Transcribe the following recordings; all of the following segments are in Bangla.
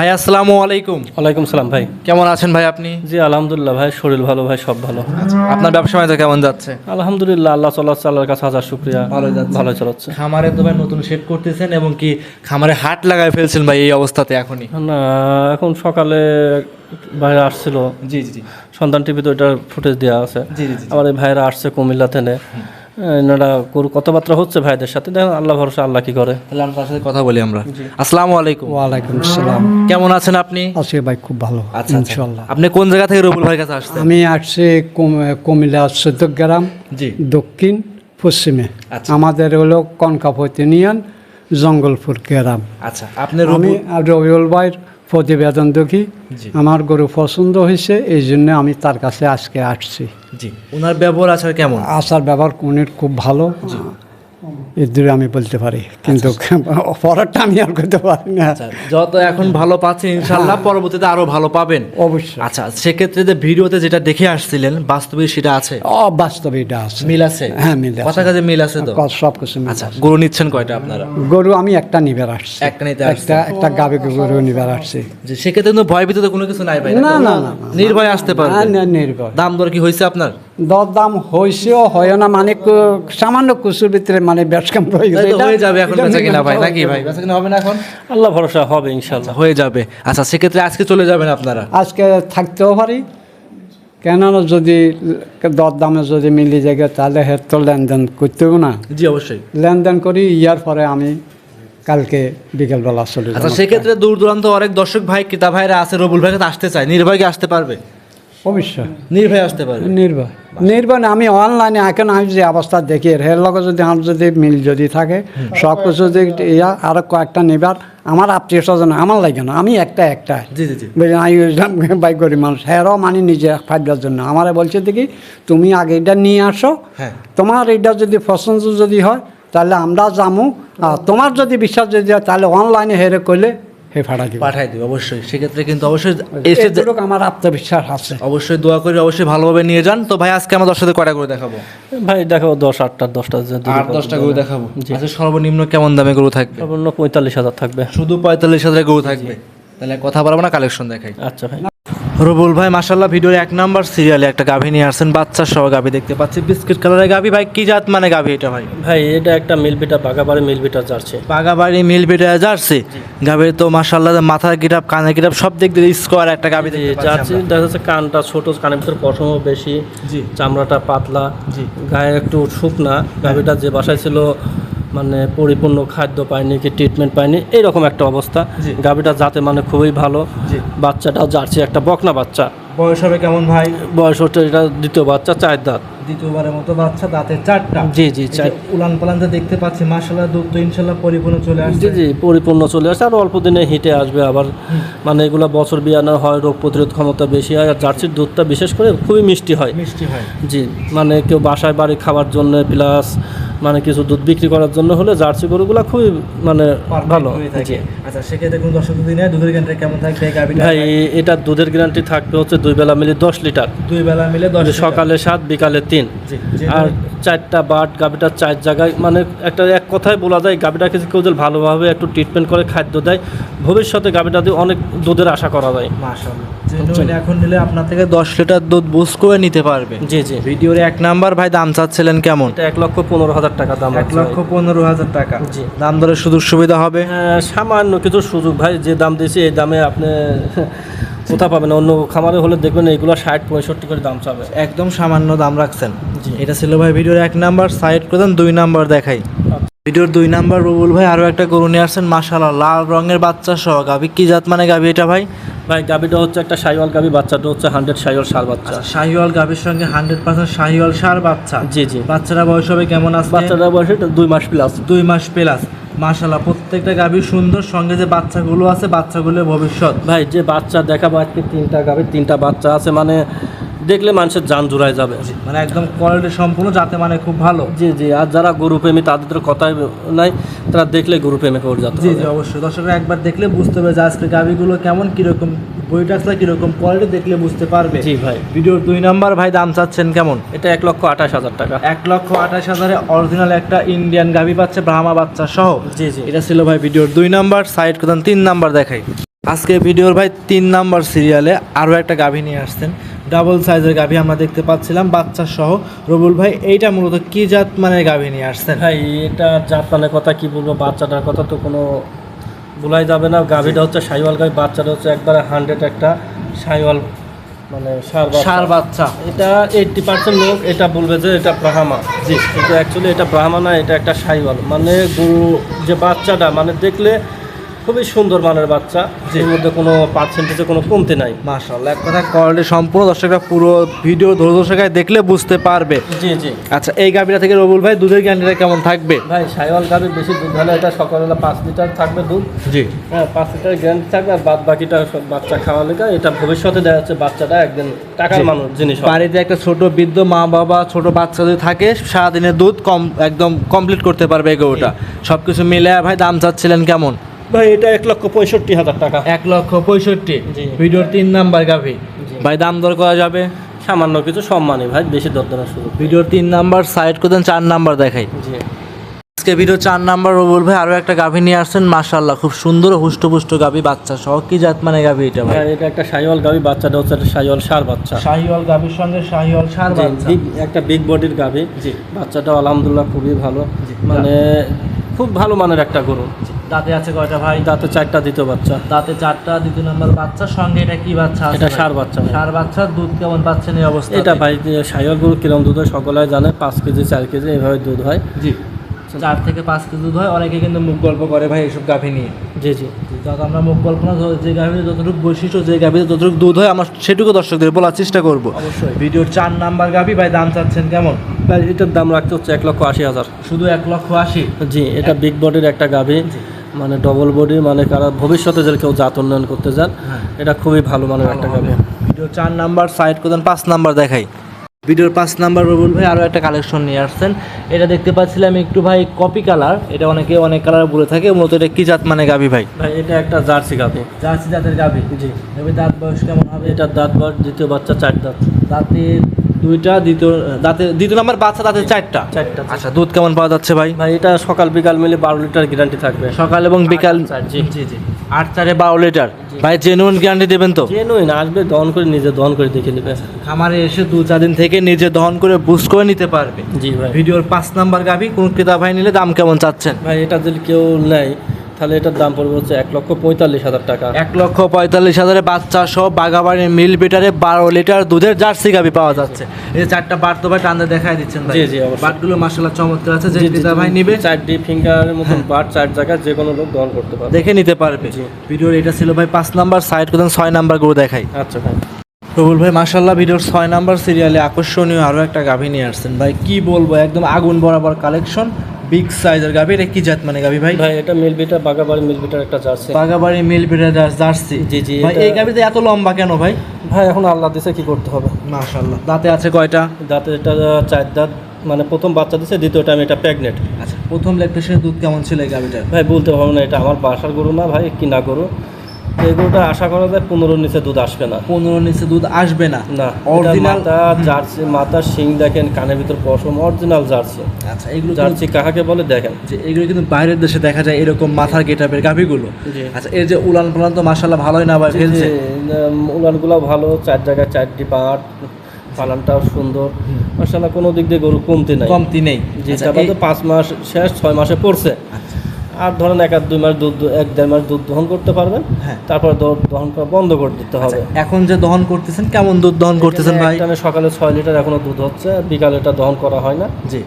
ভাই আসসালামু আলাইকুম। ওয়ালাইকুম সালাম ভাই। কেমন আছেন ভাই আপনি? জি আলহামদুলিল্লাহ ভাই শরীর ভালো ভাই সব ভালো। আপনার ব্যবসা বাণিজ্য কেমন যাচ্ছে? আলহামদুলিল্লাহ আল্লাহ চাল্লাহ আল্লাহর কাছে হাজার শুক্রিয়া। ভালোই যাচ্ছে। ভালো চলাচ্ছে খামারে তো ভাই নতুন সেট করতেছেন এবং কি খামারে হাট লাগায় ফেলছেন ভাই এই অবস্থাতে এখনই? না এখন সকালে ভাইরা আসছিল। জি জি সন্তান টিভিতে ওইটার ফুটেজ দেওয়া আছে। জি জি আবার এই ভাইরা আসছে কুমিল্লা থেকে। এনারা কথাবার্তা হচ্ছে ভাইদের সাথে। দেখেন আল্লাহ ভরসা আল্লাহ কি করে। তাহলে আমরা তার সাথে কথা বলি আমরা। আসসালামু আলাইকুম। ওয়ালাইকুম আসসালাম। কেমন আছেন আপনি? আছি ভাই খুব ভালো আচ্ছা আচ্ছা। ইনশাল্লাহ আপনি কোন জায়গা থেকে রবুল ভাইয়ের কাছে আসছেন? আমি আসছি কুম- কুমিল্লা চৌদ্দগ্রাম জি। দক্ষিণ পশ্চিমে। আচ্ছা। আমাদের হলো কনকাপত ইউনিয়ন জঙ্গলপুর গ্রাম। আচ্ছা আপনি আমি রবুল রবিউল ভাইয়ের প্রতিবেদন দেখি আমার গরু পছন্দ হয়েছে এই জন্য আমি তার কাছে আজকে আসছি। জি ওনার ব্যবহার আচার কেমন? আসার ব্যবহার উনি খুব ভালো। আমি বলতে পারি কিন্তু পরেরটা আমি আর করতে পারি না। আচ্ছা যত এখন ভালো পাচ্ছেন ইনশাল্লাহ পরবর্তীতে আরও ভালো পাবেন। অবশ্যই। আচ্ছা সেক্ষেত্রে যে ভিডিওতে যেটা দেখে আসছিলেন বাস্তবে সেটা আছে? অবাস্তব এটা আছে। মিল আছে? হ্যাঁ মিল আছে। কথা কাজে মিল আছে তো? সব কিছু মিল আচ্ছা গরু নিচ্ছেন কয়টা আপনারা? গরু আমি একটা নিবার আসছি একটা নিতে একটা একটা গাবে গরু নিবার আসছি যে সেক্ষেত্রে কিন্তু ভয় ভীত কোনো কিছু নাই ভাই না না না। নির্ভয় আসতে পারবে। হ্যাঁ, না, নির্ভর দাম দর কি হয়েছে আপনার? দর দাম হয়েছেও হয় না মানে সামান্য কুচুর ভিতরে মানে ব্যবসাম রয়ে গেছে হয়ে যাবে এখন বেচা কিনা ভাই নাকি ভাই? বেচা কিনা হবে না এখন? আল্লাহ ভরসা হবে ইনশাল্লাহ হয়ে যাবে। আচ্ছা সেক্ষেত্রে আজকে চলে যাবেন আপনারা? আজকে থাকতেও পারি। কেননা যদি দর দামে যদি মিলি যায় তাহলে হের তো লেনদেন করতেও না। জি অবশ্যই। লেনদেন করি ইয়ার পরে আমি কালকে বিকেলবেলা চলে আচ্ছা যাব সেক্ষেত্রে দূর দূরান্ত অনেক দর্শক ভাই ক্রেতা ভাইরা আছে রবুল ভাই আসতে চায় নির্ভয়কে আসতে পারবে। অবশ্যই। নির্ভয় আসতে পারবে। নির্ভর নির্ভর না, আমি অনলাইনে এখন আমি যে অবস্থা দেখি এর লগে যদি আমার যদি মিল যদি থাকে সব কিছু যদি ইয়া আরও কয়েকটা নিবার আমার আত্মীয় স্বজন আমার লাগে না আমি একটা একটা। বাই করি মানুষ হ্যারও মানে নিজে ফাইবার জন্য। আমারে বলছে দেখি তুমি আগে এটা নিয়ে আসো। হ্যাঁ। তোমার এটা যদি পছন্দ যদি হয় তাহলে আমরা যামু। আর তোমার যদি বিশ্বাস যদি হয় তাহলে অনলাইনে হেরে করলে হে ফাড়া দিব। পাঠাই দিবে অবশ্যই। সেক্ষেত্রে কিন্তু অবশ্যই এসে আমার আত্মবিশ্বাস আছে। অবশ্যই দোয়া করে অবশ্যই ভালোভাবে নিয়ে যান। তো ভাই আজকে আমার সাথে কয়টা করে দেখাবো? ভাই দেখো দশ আটটা দশটা আট দশটা গরু দেখাবো। আচ্ছা সর্বনিম্ন কেমন দামে গরু থাকবে? সর্বনিম্ন পঁয়তাল্লিশ হাজার থাকবে। শুধু পঁয়তাল্লিশ হাজার গরু থাকবে? তাহলে কথা বলব না কালেকশন দেখাই। আচ্ছা ভাই। রবুল ভাই মাসাল্লাহ ভিডিওর এক নাম্বার সিরিয়ালে একটা গাভী নিয়ে আসছেন। বাচ্চা সহ গাভী দেখতে পাচ্ছি। বিস্কিট কালারের গাভী ভাই কি জাত মানে গাভী এটা ভাই? ভাই এটা একটা মিলবিটা বাগাবাড়ি মিলবিটা যাচ্ছে বাগাবাড়ি মিল বেটে জার্সি গাভীর তো মাসাল্লাহ মাথার গিরাপ কানের গিটাপ সব দিক দিয়ে স্কোয়ার একটা গাভী যাচ্ছে দেখা যাচ্ছে কানটা ছোট কানের ভিতরে পশমও বেশি জি। চামড়াটা পাতলা জি। গায়ে একটু শুকনা। গাভীটা যে বাসায় ছিল মানে পরিপূর্ণ খাদ্য পায়নি কি ট্রিটমেন্ট পায়নি এইরকম একটা অবস্থা। গাভীটা যাতে মানে খুবই ভালো। জি। বাচ্চাটাও জার্সি একটা বকনা বাচ্চা। বয়স হবে কেমন ভাই? বয়স হচ্ছে এটা দ্বিতীয় বাচ্চা চার দাঁত। দ্বিতীয়বারের মতো বাচ্চা দাঁতে চারটা। জি জি চার উলান পালানতে দেখতে পাচ্ছি মাসাল্লাহ দুধ তো ইনশাল্লাহ পরিপূর্ণ চলে আসছে। জি জি পরিপূর্ণ চলে আসে আর অল্প দিনে হিটে আসবে আবার। মানে এগুলো বছর বিয়ানো হয় রোগ প্রতিরোধ ক্ষমতা বেশি হয় আর জার্সির দুধটা বিশেষ করে খুবই মিষ্টি হয়। মিষ্টি হয়। জি মানে কেউ বাসায় বাড়ি খাওয়ার জন্য প্লাস মানে কিছু দুধ বিক্রি করার জন্য হলে জার্সি গরুগুলো খুবই মানে ভালো। আচ্ছা সেক্ষেত্রে কোন দর্শক দিনে দুধের কেমন থাকবে? ভাই এটা দুধের গ্যারান্টি থাকবে হচ্ছে দুই বেলা মিলে দশ লিটার। দুই বেলা মিলে দশ সকালে সাত বিকালে তিন। আর চারটা বাট গাভিটা চার জায়গায় মানে একটা এক কথায় বলা যায় গাভিটাকে কেউ যদি ভালোভাবে একটু ট্রিটমেন্ট করে খাদ্য দেয় ভবিষ্যতে গাভিটা দিয়ে অনেক দুধের আশা করা যায়। এখন নিলে আপনার থেকে দশ লিটার দুধ বুঝ করে নিতে পারবে। জি জি। ভিডিওর এক নাম্বার ভাই দাম চাচ্ছিলেন কেমন? এক লক্ষ পনেরো হাজার টাকা দাম এক লক্ষ পনেরো হাজার টাকা। জি। দাম দরের সুযোগ সুবিধা হবে? হ্যাঁ, সামান্য কিছু সুযোগ ভাই যে দাম দিয়েছি এই দামে আপনি কোথা পাবেন? অন্য খামারে হলে দেখবেন এইগুলো ষাট পঁয়ষট্টি করে দাম চাবে। একদম সামান্য দাম রাখছেন। এটা ছিল ভাই ভিডিওর এক নাম্বার সাইড করে দেন দুই নাম্বার দেখাই। ভিডিওর দুই নাম্বার রুবুল ভাই আরও একটা গরু নিয়ে আসছেন মাশাআল্লাহ লাল রঙের বাচ্চা সহ গাভি কি জাত মানে গাভি এটা ভাই? ভাই গাভিটা হচ্ছে একটা সাইওয়াল গাবি বাচ্চাটা হচ্ছে হান্ড্রেড সাইওয়াল সার বাচ্চা। শাহিওয়াল গাভির সঙ্গে হান্ড্রেড পার্সেন্ট শাহিওয়াল সার বাচ্চা? জি জি। বাচ্চারা বয়স হবে কেমন আছে বাচ্চারা বয়সে দুই মাস প্লাস দুই মাস প্লাস মাশাল্লাহ প্রত্যেকটা গাভি সুন্দর সঙ্গে যে বাচ্চাগুলো আছে বাচ্চাগুলোর ভবিষ্যৎ। ভাই যে বাচ্চা দেখাবো আজকে তিনটা গাভীর তিনটা বাচ্চা আছে মানে দেখলে মানুষের যান জুড়ায় যাবে। মানে একদম কোয়ালিটি সম্পূর্ণ যাতে মানে খুব ভালো। জি জি আর যারা গরু প্রেমী তাদের তো কথাই নাই তারা দেখলে গরু প্রেমে করে যাবে জি জি অবশ্যই। দর্শকরা একবার দেখলে বুঝতে পারবে যে আজকে গাভিগুলো কেমন কীরকম বইটাক্সটা কীরকম কোয়ালিটি দেখলে বুঝতে পারবে। জি ভাই। ভিডিওর দুই নাম্বার ভাই দাম চাচ্ছেন কেমন? এটা এক লক্ষ আঠাশ হাজার টাকা। এক লক্ষ আঠাশ হাজারে অরিজিনাল একটা ইন্ডিয়ান গাভি পাচ্ছে ব্রাহ্মা বাচ্চা সহ। জি জি। এটা ছিল ভাই ভিডিওর দুই নাম্বার সাইড কোথান তিন নাম্বার দেখাই। আজকে ভিডিওর ভাই তিন নাম্বার সিরিয়ালে আরও একটা গাভী নিয়ে আসছেন। ডাবল সাইজের গাভী আমরা দেখতে পাচ্ছিলাম বাচ্চা সহ। রবুল ভাই এইটা মূলত কি জাত মানে গাভী নিয়ে আসছেন? ভাই এটা জাপানের কথা কি বলব বাচ্চাটার কথা তো কোনো বলাই যাবে না। গাভীটা হচ্ছে সাইওয়াল গাভী বাচ্চাটা হচ্ছে একবারে হান্ড্রেড একটা সাইওয়াল মানে সার বাচ্চা। সার বাচ্চা। এটা এইটটি পার্সেন্ট লোক এটা বলবে যে এটা ব্রাহ্মা। জি। কিন্তু অ্যাকচুয়ালি এটা ব্রাহ্মা না এটা একটা সাইওয়াল। মানে গরু যে বাচ্চাটা মানে দেখলে খুবই সুন্দর মানের বাচ্চা। যের মধ্যে কোনো পার্সেন্টেজে কোনো কমতি নাই। মাশাল্লাহ এক কথা কোয়ালিটি সম্পূর্ণ দর্শকরা পুরো ভিডিও ধরে দর্শকায় দেখলে বুঝতে পারবে। জি জি। আচ্ছা এই গাভীটা থেকে রবুল ভাই দুধের গ্যারান্টিটা কেমন থাকবে? ভাই সাইওয়াল গাভীর বেশি দুধ হলে এটা সকালবেলা পাঁচ লিটার থাকবে দুধ। জি। হ্যাঁ পাঁচ লিটার গ্যারান্টি থাকবে আর বাদ বাকিটা সব বাচ্চা খাওয়া লেখা এটা ভবিষ্যতে দেখা যাচ্ছে বাচ্চাটা একদিন টাকার মানুষ জিনিস বাড়িতে একটা ছোট বৃদ্ধ মা বাবা ছোট বাচ্চা যদি থাকে সারাদিনের দুধ কম একদম কমপ্লিট করতে পারবে এই গরুটা। সব কিছু মিলে ভাই দাম চাচ্ছিলেন কেমন? ভাই এটা এক লক্ষ পঁয়ষট্টি হাজার টাকা। এক লক্ষ পঁয়ষট্টি। জি। ভিডিওর তিন নাম্বার গাভী। ভাই দাম দর করা যাবে? সামান্য কিছু সম্মানই ভাই বেশি দরদার শুরু ভিডিওর তিন নাম্বার সাইড করে দেন চার নাম্বার দেখাই। আজকে ভিডিও চার নাম্বার রবুল ভাই আরও একটা গাভী নিয়ে আসছেন মাশাল্লাহ খুব সুন্দর হুষ্টপুষ্ট গাভী বাচ্চা সহ। কি জাত মানে গাভী এটা ভাই? এটা একটা সাইওয়াল গাভী বাচ্চাটা হচ্ছে একটা সাইওয়াল সার বাচ্চা। শাহিওয়াল গাভীর সঙ্গে শাহিওয়াল সার big- একটা বিগ বডির গাভী। জি। বাচ্চাটা আলহামদুলিল্লাহ খুবই ভালো। মানে খুব ভালো মানের একটা গরু। দাঁতে আছে কয়টা ভাই? দাঁতে চারটা দ্বিতীয় বাচ্চা। দাঁতে চারটা দ্বিতীয় নাম্বার বাচ্চা সঙ্গে এটা কি বাচ্চা এটা সার বাচ্চা সার ষাঁড় বাচ্চার দুধ কেমন পাচ্ছেন এই অবস্থা এটা ভাই সাইওয়াল গরু কিরম দুধ হয় সকলে জানে পাঁচ কেজি চার কেজি এইভাবে দুধ হয়। জি। চার থেকে পাঁচ কেজি দুধ হয় অনেকে কিন্তু মুখ গল্প করে ভাই এইসব গাভী নিয়ে। জি জি। যত আমরা মুখ কল্পনা য- যে গাভীর যতটুকু বৈশিষ্ট্য যে গাভীর যতটুকু দুধ হয় আমরা সেটুকু দর্শকদের বলার চেষ্টা করব। অবশ্যই। ভিডিওর চার নাম্বার গাভী ভাই দাম চাচ্ছেন কেমন? ভাই এটার দাম রাখতে হচ্ছে এক লক্ষ আশি হাজার। শুধু এক লক্ষ আশি? জি এটা বিগ বডির একটা গাভী। মানে ডবল বডি মানে কারা ভবিষ্যতে যদি কেউ জাত উন্নয়ন করতে চান হ্যাঁ। এটা খুবই ভালো মানে একটা গাড়ি ভিডিও চার নাম্বার সাইড করতেন পাঁচ নাম্বার দেখাই। ভিডিওর পাঁচ নাম্বার রবুল ভাই আরও একটা কালেকশন নিয়ে আসছেন। এটা দেখতে পাচ্ছিলাম একটু ভাই কপি কালার এটা অনেকে অনেক কালার বলে থাকে মূলত এটা কি জাত মানে গাভী ভাই? ভাই এটা একটা জার্সি গাভী। জার্সি জাতের গাভী? জি। এবার দাঁত বয়স কেমন হবে? এটা দাঁত বয়স দ্বিতীয় বাচ্চা চার দাঁত। দাঁতে দুইটা দ্বিতীয় দাঁতে দ্বিতীয় নাম্বার বাচ্চা দাঁতে চারটা? চারটা আচ্ছা দুধ কেমন পাওয়া যাচ্ছে ভাই? ভাই এটা সকাল বিকাল মিলে বারো লিটার গ্যারান্টি থাকবে। সকাল এবং বিকাল জি। জি জি। আট চারে বারো লিটার। ভাই জেনুইন গ্যারান্টি দেবেন তো? জেনুইন আসবে দহন করে নিজে দহন করে দেখে নেবে। খামারে এসে দু চার দিন থেকে নিজে দহন করে বুঝ করে নিতে পারবে। জি ভাই। ভিডিওর পাঁচ নাম্বার গাভি কোন ক্রেতা ভাই নিলে দাম কেমন চাচ্ছেন? ভাই এটা যদি কেউ নেয় তাহলে এটার দাম পড়বে হচ্ছে এক লক্ষ পঁয়তাল্লিশ হাজার টাকা। এক লক্ষ পঁয়তাল্লিশ হাজারে বাচ্চা সহ বাগাবাড়ি মিল বিটারে বারো লিটার দুধের জার্সি গাভি পাওয়া যাচ্ছে। এই যে চারটা বাট তো ভাই টান্দে দেখাই দিচ্ছেন জি, জি। বাটগুলো মাসাল্লাহ চমৎকার আছে যে ক্রেতা ভাই নিবে। চারটি ফিঙ্গারের মতন বার চার জায়গায় যে কোনো লোক দহন করতে পারবে। দেখে নিতে পারবে। ভিডিওর এটা ছিল ভাই পাঁচ নাম্বার সাইড করতেন ছয় নাম্বারগুলো দেখাই। আচ্ছা ভাই। প্রবুল ভাই মাসাল্লাহ ভিডিওর ছয় নাম্বার সিরিয়ালে আকর্ষণীয় আরও একটা গাভী নিয়ে আসছেন। ভাই কি বলব একদম আগুন বরাবর কালেকশন বিগ সাইজের গাভী এটা কি জাত মানে গাভী ভাই? ভাই এটা মিলবিটার বাগাবাড়ি মিলবিটার একটা জার্সি। বাগাবাড়ি মিল বিটার জার্সি? জি, জি, ভাই এই গাভীতে এত লম্বা কেন ভাই? ভাই এখন আল্লাহ দিছে কি করতে হবে। মাশাআল্লাহ। দাঁতে আছে কয়টা? দাঁতে এটা চার দাঁত মানে প্রথম বাচ্চা দিছে দ্বিতীয় টাইম এটা প্রেগনেন্ট আচ্ছা প্রথম ল্যাকটেশনের দুধ কেমন ছিল এই গাভীটা ভাই বলতে পারব না এটা আমার বাসার গরু না ভাই কি না গরু। এই গরুটা আশা করা যায় পনেরোর নিচে দুধ আসবে না। পনেরো নিচে দুধ আসবে না। না অরিজিনাল জার্সি মাথার শিং দেখেন কানের ভিতর পশম অরিজিনাল জার্সি। আচ্ছা এগুলো জার্সি কাহাকে বলে? দেখেন। যে এগুলো কিন্তু বাইরের দেশে দেখা যায় এরকম মাথার গেটাপের গাভীগুলো। আচ্ছা এর যে উলান পালান তো মাসাল্লাহ ভালোই না ভাই ফেলছে? উলানগুলো ভালো চার জায়গায় চারটি পাট পালানটাও সুন্দর। মাসাল্লাহ কোনো দিক দিয়ে গরু কমতি নাই। কমতি নেই। জি আচ্ছা, পাঁচ মাস শেষ ছয় মাসে পড়ছে। আচ্ছা, আর ধরেন এক আর দুই মাস দুধ এক দেড় মাস দুধ দহন করতে পারবেন। হ্যাঁ। তারপর দহন করা বন্ধ করে দিতে হবে। এখন যে দহন করতেছেন কেমন দুধ দহন করতেছেন ভাই? একটানে সকালে ছয় লিটার এখনও দুধ হচ্ছে বিকালে এটা দহন করা হয় না। জি।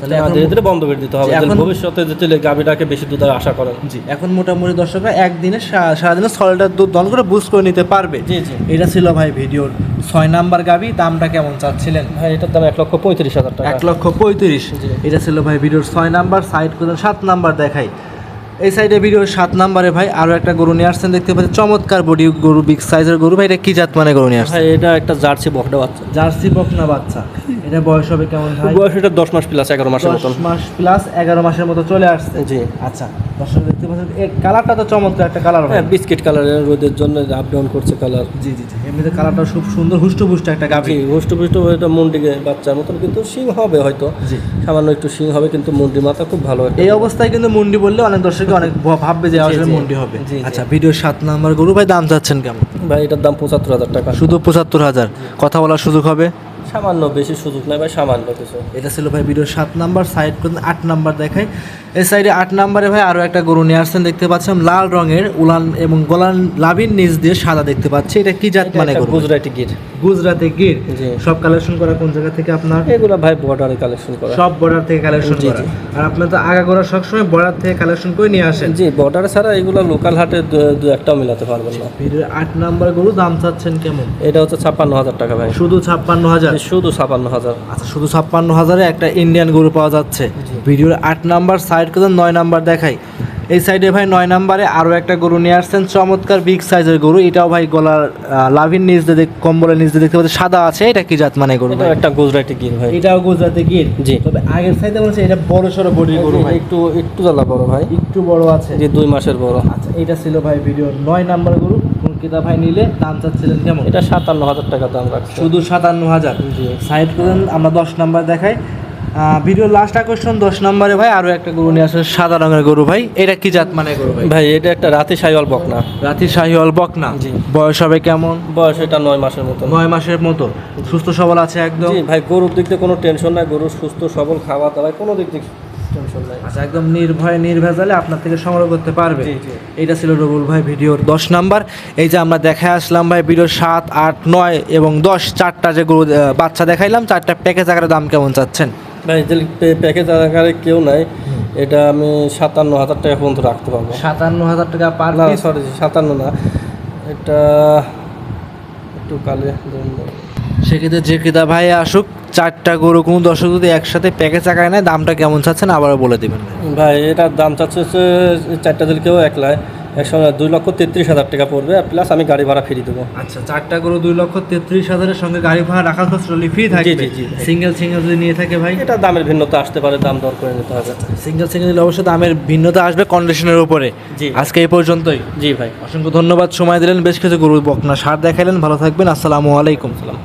তাহলে ধীরে ধীরে বন্ধ করে দিতে হবে। এখন- ভবিষ্যতে যে গাভীটাকে বেশি দুধের আশা করেন। জি এখন মোটামুটি দর্শকরা একদিনে সারাদিনে ছয় লিটার দুধ দহন করে বুঝ করে নিতে পারবে। জি জি। এটা ছিল ভাই ভিডিওর ছয় নাম্বার গাবি দামটা কেমন চাচ্ছিলেন? ভাই এটার দাম এক লক্ষ পঁয়ত্রিশ হাজার টাকা। এক লক্ষ পঁয়ত্রিশ। এটা ছিল ভাই ভিডিওর ছয় নাম্বার। সাইড করে সাত নাম্বার দেখাই। এই সাইডে ভিডিও সাত নাম্বারে ভাই আরও একটা গরু নিয়ে আসছেন দেখতে পাচ্ছেন চমৎকার বডি গরু বিগ সাইজের গরু। ভাই এটা কি জাত মানে গরু নিয়ে আসছেন? ভাই এটা একটা জার্সি বকটা বাচ্চা। জার্সি বকনা বাচ্চা। এটা বয়স হবে কেমন ভাই? বয়স এটা দশ মাস প্লাস এগারো মাসের মতন। মাস প্লাস এগারো মাসের মতো চলে আসছে। জি। আচ্ছা দর্শক দেখতে পাচ্ছেন এই কালারটা তো চমৎকার একটা কালার হ্যাঁ বিস্কিট কালারের রোদের জন্য আপ ডাউন করছে কালার জি জি জি এমনিতে কালারটা খুব সুন্দর হুষ্টপুষ্ট একটা গাভি। হুষ্টপুষ্ট এটা মুন্ডিকে বাচ্চার মতন কিন্তু সিং হবে হয়তো। জি। সামান্য একটু শিং হবে কিন্তু মুন্ডি মাথা খুব ভালো এই অবস্থায় কিন্তু মুন্ডি বললে অনেক দর্শকে অনেক ভাববে যে আসলে মন্ডি হবে। আচ্ছা ভিডিও সাত নাম্বার গরু ভাই দাম চাচ্ছেন কেমন? ভাই এটার দাম পঁচাত্তর হাজার টাকা। শুধু পঁচাত্তর হাজার। কথা বলার সুযোগ হবে? সামান্য বেশি সুযোগ নাই ভাই সামান্য কিছু। এটা ছিল ভাই ভিডিও সাত নাম্বার সাইড করতে আট নাম্বার দেখায় এই সাইডে আট নাম্বারে ভাই আরও একটা গরু নিয়ে আসছেন দেখতে পাচ্ছিলাম লাল রঙের উলান এবং গলান লাভির নিচ দিয়ে সাদা দেখতে পাচ্ছি। এটা কি জাত মানে এটা গরু? গুজরাটি গির। সব কালেকশন করা কোন জায়গা থেকে আপনার? এগুলো ভাই বর্ডারে কালেকশন করা। সব বর্ডার থেকে কালেকশন করা। আর আপনার তো আগা করা সবসময় বর্ডার থেকে কালেকশন করে নিয়ে আসেন। জি বর্ডারে ছাড়া এগুলো লোকাল হাটে দু- দু একটাও মিলাতে পারবেন না। ভিডিওর আট নাম্বার গরু দাম চাচ্ছেন কেমন? এটা হচ্ছে ছাপ্পান্ন হাজার টাকা ভাই। শুধু ছাপ্পান্ন হাজার। শুধু ছাপ্পান্ন হাজার। আচ্ছা শুধু ছাপ্পান্ন হাজারে একটা ইন্ডিয়ান গরু পাওয়া যাচ্ছে। ভিডিওর আট নাম্বার সাইড করে নয় নাম্বার দেখাই। এই সাইডে ভাই নয় নাম্বারে আরও একটা গরু নিয়ে আসছেন চমৎকার বিগ সাইজের গরু। এটাও ভাই গলার লাভির নিচ দিয়ে দেখ- কম্বলের নিচ দিয়ে দেখতে পাচ্ছি সাদা আছে এটা কি জাত মানে গরু একটা গুজরাটি গির ভাই। এটাও গুজরাতে গির? জি। তবে আগের সাইডে মনে হচ্ছে এটা বড় সড়ো বডির গরু ভাই। একটু একটু জ্বালা বড় ভাই। একটু বড় আছে। যে দুই মাসের বড়। আচ্ছা এটা ছিল ভাই ভিডিওর নয় নাম্বার গরু। কিতা ভাই নিলে দাম চাচ্ছিলেন কেমন? এটা সাতান্ন হাজার টাকা দাম রাখছে। শুধু সাতান্ন হাজার জি। সাইড করেন আমরা দশ নাম্বার দেখাই। ভিডিও লাস্ট আকর্ষণ দশ নম্বরে ভাই আরও একটা গরু নিয়ে আসে সাদা রঙের গরু ভাই। এটা কি জাত মানে গরু ভাই? ভাই এটা একটা রাতে সাইওয়াল বকনা। রাতি শাহিওয়াল বকনা? জি। বয়স হবে কেমন? বয়স এটা নয় মাসের মতো নয় মাসের মতো। সুস্থ সবল আছে একদম? ভাই গরুর দিক থেকে কোনো টেনশন নাই গরু সুস্থ সবল খাওয়া দাওয়ায় কোনো দিক থেকে আচ্ছা একদম নির্ভয়ে নির্ভেজালে আপনার থেকে সংগ্রহ করতে পারবে। এটা ছিল রবুল ভাই ভিডিওর দশ নাম্বার। এই যে আমরা দেখে আসলাম ভাই ভিডিও সাত আট নয় এবং দশ চারটা যে গরু বাচ্চা দেখাইলাম চারটা প্যাকেজ আকারে দাম কেমন চাচ্ছেন? ভাই প্যাকেজ আকারে কেউ নাই এটা আমি সাতান্ন হাজার টাকা পর্যন্ত রাখতে পারব। সাতান্ন হাজার টাকা পার না সরি সাতান্ন না। এটা একটু কালে সেক্ষেত্রে যে ক্রেতা ভাই আসুক চারটা গরু কোনো দর্শক যদি একসাথে প্যাকেজ আকারে নেয় দামটা কেমন চাচ্ছেন আবারও বলে দেবেন ভাই। এটার দাম চাচ্ছে হচ্ছে চারটা দিল কেউ এক একলায় একসঙ্গে দুই লক্ষ তেত্রিশ হাজার টাকা পড়বে প্লাস আমি গাড়ি ভাড়া ফ্রি দেবো। আচ্ছা চারটা গরু দুই লক্ষ তেত্রিশ হাজারের সঙ্গে গাড়ি ভাড়া রাখা খরচ ফ্রি থাকবে। জি, জি। সিঙ্গেল সিঙ্গেল যদি নিয়ে থাকে ভাই? এটা দামের ভিন্নতা আসতে পারে দাম দর করে নিতে হবে। সিঙ্গেল সিঙ্গেল নিলে অবশ্যই দামের ভিন্নতা আসবে কন্ডিশনের উপরে। জি। আজকে এই পর্যন্তই। জি ভাই। অসংখ্য ধন্যবাদ সময় দিলেন বেশ কিছু গরু বকনা সার দেখালেন ভালো থাকবেন আসসালামু আলাইকুম। সালাম